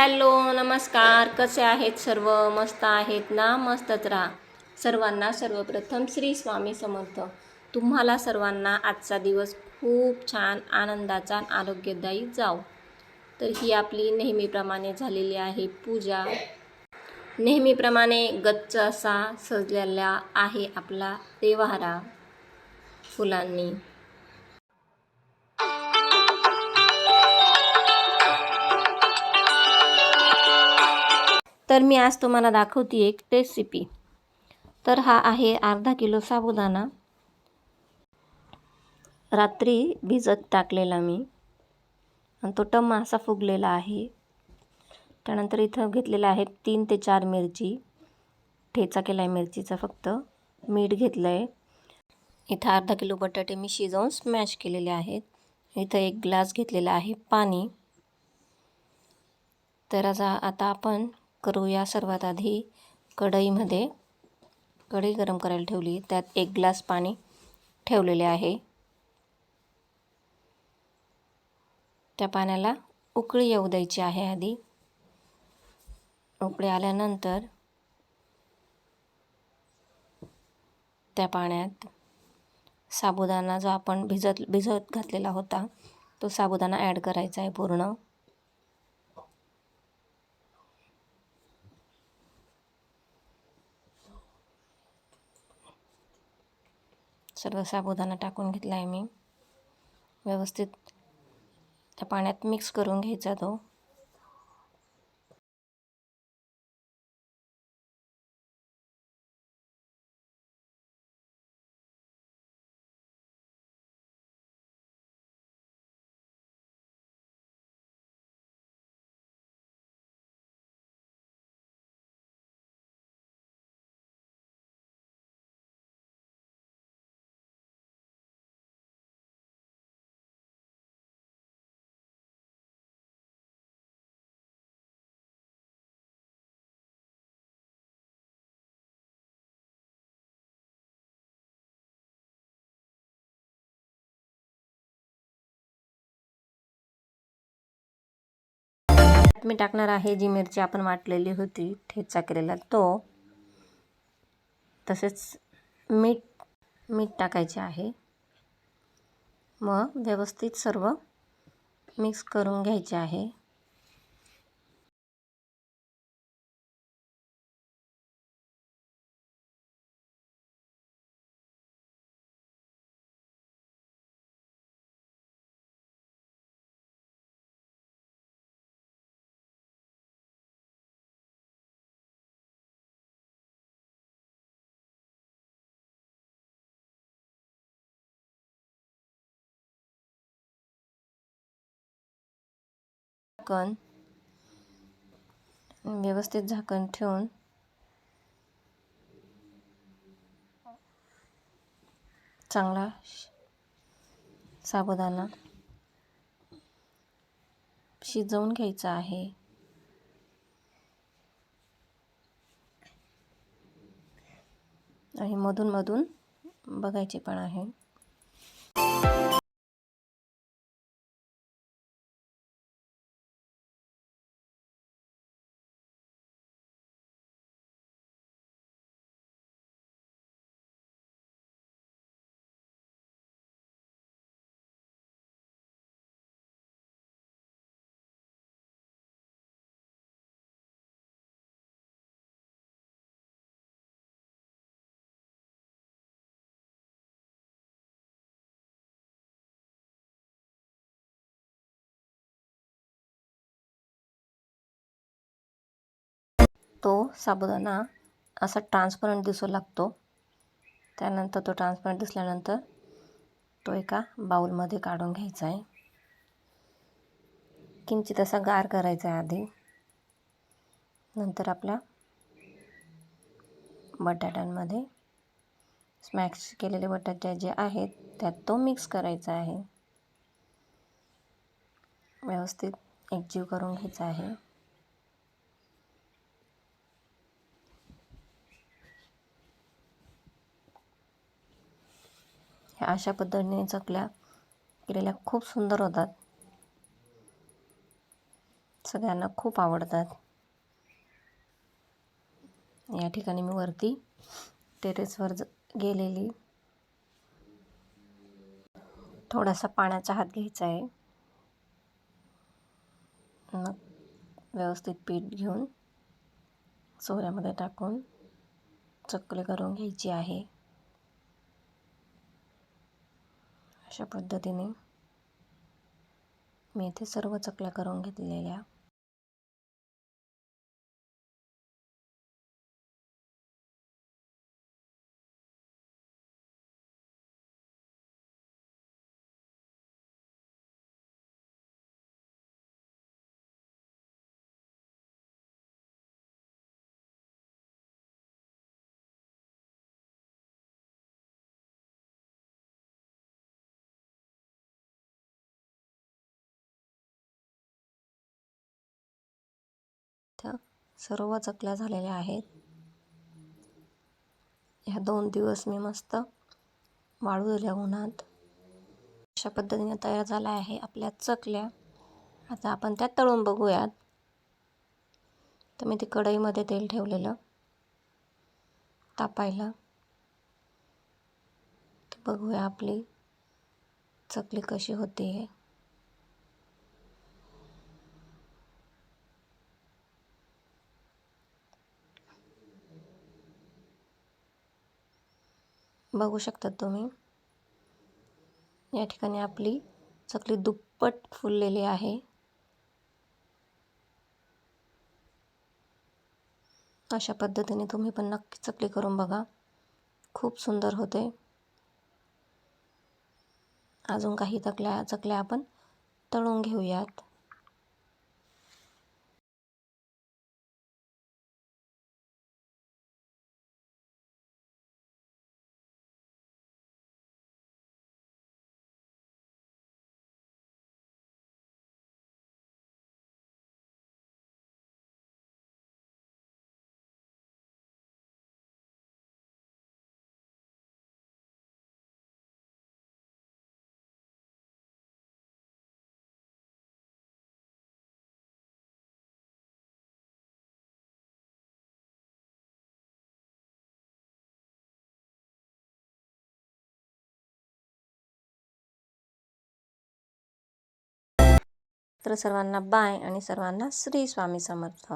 Hello नमस्कार. कसे आहेत सर्व? मस्त आहेत ना? मस्तच राहा. सर्वांना सर्वप्रथम श्री स्वामी समर्थ. तुम्हाला सर्वांना आजचा दिवस खूप छान आनंदाचा आणि आरोग्यदायी जाओ तर ही आपली नेहमीप्रमाणे झालेली आहे पूजा. नेहमीप्रमाणे गच्च असा सजलेला आहे आपला देवारा फुलांनी. तर मी आज तुम्हाला दाखवते एक रेसिपी तर हा आहे अर्धा किलो साबुदाणा. रात्री भिजत टाकलेला मी. आणि तो टम्मा असा फुगलेला आहे. त्यानंतर इथं घेतलेला आहे तीन ते चार मिरची. ठेचा केला आहे मिरचीचा फक्त. मीठ घेतलं आहे इथं अर्धा किलो बटाटे मी शिजवून स्मॅश केलेले आहेत. इथं एक ग्लास घेतलेला आहे पाणी. तर आता आता आपण करूया सर्वात आधी कढईमध्ये. कढई गरम करायला ठेवली. त्यात एक ग्लास पाणी ठेवलेले आहे. त्या पाण्याला उकळी येऊ द्यायची आहे आधी. उकळी आल्यानंतर त्या पाण्यात साबुदाणा जो आपण भिजत भिजत घातलेला होता तो साबुदाणा ॲड करायचा आहे पूर्ण. सर्व साबुदाणा टाकून घेतला आहे मी. व्यवस्थित त्या पाण्यात मिक्स करून घ्यायचा तो. मी टाकणार आहे जी मिरची आपण वाटलेली होती ठेचा केलेला तो. तसेच मीठ मीठ टाकायचे आहे. मग व्यवस्थित सर्व मिक्स करून घ्यायचे आहे. झाकण व्यवस्थित झाकण ठेवून चांगला साबुदाणा शिजवून घ्यायचा आहे. आणि मधून मधून बघायचे पण आहे. तो साबुदाणा असा ट्रान्सपरंट दिसू लागतो. त्यानंतर तो ट्रान्सपरंट दिसल्यानंतर तो एका बाऊलमध्ये काढून घ्यायचा आहे. किंचित असा गार करायचा आहे आधी. नंतर आपला बटाट्यांमध्ये स्मॅक्स केलेले बटाटे जे आहेत त्यात तो मिक्स करायचा आहे. व्यवस्थित एकजीव करून घ्यायचा आहे. ह्या अशा पद्धतीने चकल्या केलेल्या खूप सुंदर होतात. सगळ्यांना खूप आवडतात. या ठिकाणी मी वरती टेरेसवर ज गेलेली. थोडासा पाण्याचा हात घ्यायचा आहे. मग व्यवस्थित पीठ घेऊन चोऱ्यामध्ये टाकून चकली करून घ्यायची आहे. अशा पद्धतीने मी इथे सर्व चकल्या करून घेतलेल्या त्या सर्व चकल्या झालेल्या आहेत. ह्या दोन दिवस मी मस्त वाळू दिल्या उन्हात. अशा पद्धतीने तयार झाल्या आहे आपल्या चकल्या. आता आपण त्या तळून बघूयात. तर मी ते कढईमध्ये तेल ठेवलेलं. तापायला. तर बघूया आपली चकली कशी होती आहे बघू शकतात तुम्ही. या ठिकाणी आपली चकली दुप्पट फुललेली आहे. अशा पद्धतीने तुम्ही पण नक्की चकली करून बघा. खूप सुंदर होते. अजून काही चकल्या चकल्या आपण तळून घेऊयात. तर सर्वांना बाय आणि सर्वांना श्री स्वामी समर्थ.